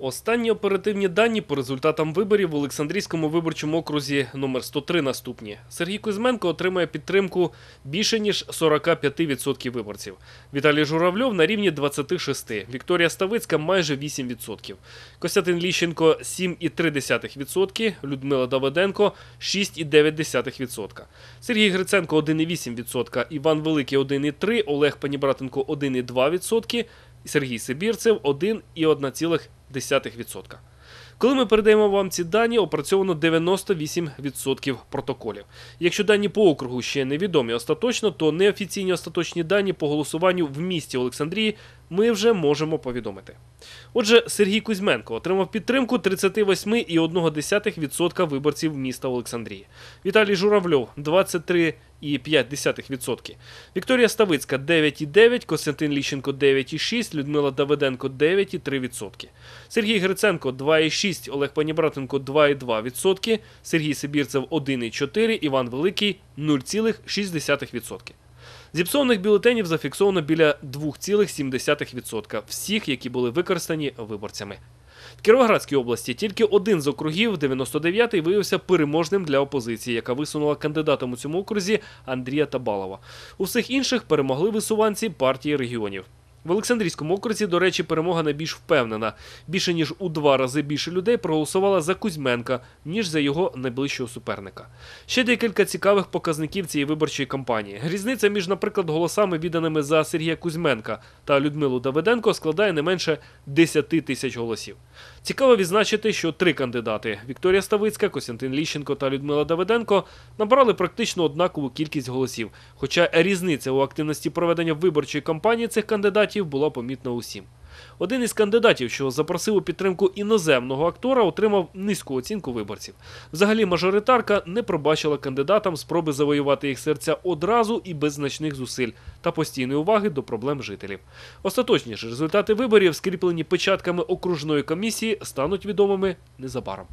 Останні оперативні дані по результатам виборів в Олександрійському виборчому окрузі номер 103 наступні. Сергій Кузьменко отримує підтримку більше ніж 45% виборців. Віталій Журавльов на рівні 26%, Вікторія Ставицька майже 8%, Костянтин Ліщенко 7,3%, Людмила Давиденко 6,9%, Сергій Гриценко 1,8%, Іван Великий 1,3%, Олег Панібратенко 1,2%, Сергій Сибірцев 1,1%. Коли ми передаємо вам ці дані, опрацьовано 98% протоколів. Якщо дані по округу ще невідомі остаточно, то неофіційні остаточні дані по голосуванню в місті Олександрії ми вже можемо повідомити. Отже, Сергій Кузьменко отримав підтримку 38,1% виборців міста Олександрії. Віталій Журавльов 23,5%. Вікторія Ставицька 9,9%, Костянтин Ліщенко 9,6%, Людмила Давиденко 9,3%. Сергій Гриценко 2,6%, Олег Панібратенко 2,2%, Сергій Сибірцев 1,4%, Іван Великий 0,6%. Зіпсованих бюлетенів зафіксовано біля 2,7% всіх, які були використані виборцями. В Кіровоградській області тільки один з округів, 99-й, виявився переможним для опозиції, яка висунула кандидатом у цьому окрузі Андрія Табалова. У всіх інших перемогли висуванці партії регіонів. В Олександрійському окрузі, до речі, перемога найбільш впевнена. Більше ніж у два рази більше людей проголосувало за Кузьменка, ніж за його найближчого суперника. Ще декілька цікавих показників цієї виборчої кампанії. Різниця між, наприклад, голосами, відданими за Сергія Кузьменка та Людмилу Давиденко, складає не менше 10 тисяч голосів. Цікаво відзначити, що три кандидати Вікторія Ставицька, Костянтин Ліщенко та Людмила Давиденко набрали практично однакову кількість голосів. Хоча різниця у активності проведення виборчої кампанії цих кандидатів була помітна усім. Один із кандидатів, що запросив у підтримку іноземного актора, отримав низьку оцінку виборців. Взагалі, мажоритарка не пробачила кандидатам спроби завоювати їх серця одразу і без значних зусиль та постійної уваги до проблем жителів. Остаточні ж результати виборів, скріплені печатками окружної комісії, стануть відомими незабаром.